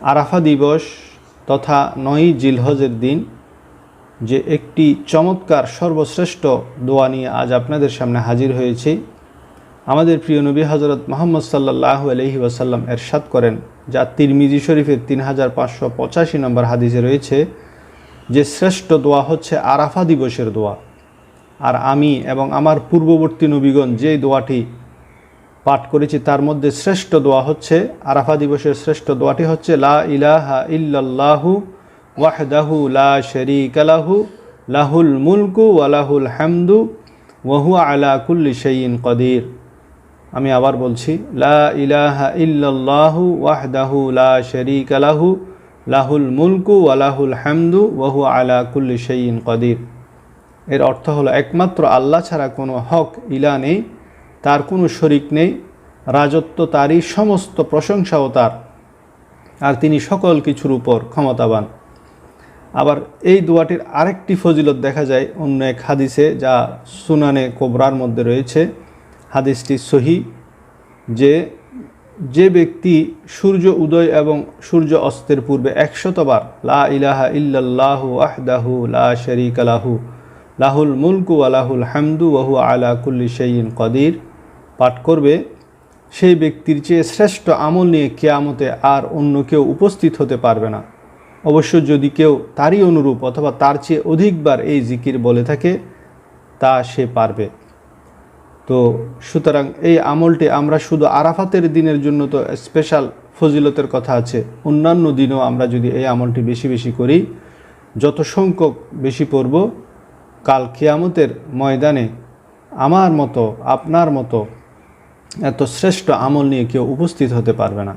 আরাফা দিবস তথা নয়ই জিলহজের দিন, যে একটি চমৎকার সর্বশ্রেষ্ঠ দোয়া নিয়ে আজ আপনাদের সামনে হাজির হয়েছি। আমাদের প্রিয় নবী হজরত মোহাম্মদ সাল্লাহ আলহি ওয়াসাল্লাম এরশাদ করেন, যা তিরমিজি শরীফের তিন হাজার পাঁচশো পঁচাশি নম্বর হাদিসে রয়েছে, যে শ্রেষ্ঠ দোয়া হচ্ছে আরাফা দিবসের দোয়া। আর আমি এবং আমার পূর্ববর্তী নবীগণ যে দোয়াটি পাঠ করেছি, তার মধ্যে শ্রেষ্ঠ দোয়া হচ্ছে, আরাফা দিবসের শ্রেষ্ঠ দোয়াটি হচ্ছে, লা ইলাহা ইল্লাল্লাহু ওয়াহদাহু লা শরীকালাহু লাহুল মুলকু ওয়ালাহুল হামদু ওয়াহু আলা কুল্লি শাইইন কদির। আমি আবার বলছি, লা ইলাহা ইল্লাল্লাহু ওয়াহদাহু লা শরীকালাহু লাহুল মুলকু ওয়ালাহুল হামদু ওয়াহু আলা কুল্লি শাইইন কদির। এর অর্থ হলো, একমাত্র আল্লাহ ছাড়া কোনো হক, ইলা নেই তার কোনো শরিক নেই, রাজত্ব তারই সমস্ত প্রশংসাও তার, আর তিনি সকল কিছুর উপর ক্ষমতাবান। আবার এই দোয়াটির আরেকটি ফজিলত দেখা যায় অন্য এক হাদিসে, যা সুনানে কোবরার মধ্যে রয়েছে। হাদিসটি সহি যে যে ব্যক্তি সূর্য উদয় এবং সূর্য অস্তের পূর্বে একশতবার, লা ইলাহা ইল্লাল্লাহু আহদাহু লা শরীক লাহু লাহুল মুলকু আলাহুল হামদু ওহু আলা কুল্লি শাইইন কদির। পাঠ করবে, সেই ব্যক্তির চেয়ে শ্রেষ্ঠ আমল নিয়ে কেয়ামতে আর অন্য কেউ উপস্থিত হতে পারবে না। অবশ্য যদি কেউ তারই অনুরূপ অথবা তার চেয়ে অধিকবার এই জিকির বলে থাকে, তা সে পারবে। তো সুতরাং এই আমলটি আমরা শুধু আরাফাতের দিনের জন্য তো স্পেশাল ফজিলতের কথা আছে, অন্যান্য দিনেও আমরা যদি এই আমলটি বেশি বেশি করি, যত সংখ্যক বেশি পড়ব কাল কিয়ামতের ময়দানে আমার মতো, আপনার মতো এত শ্রেষ্ঠ আমল নিয়ে কেউ উপস্থিত হতে পারবে না।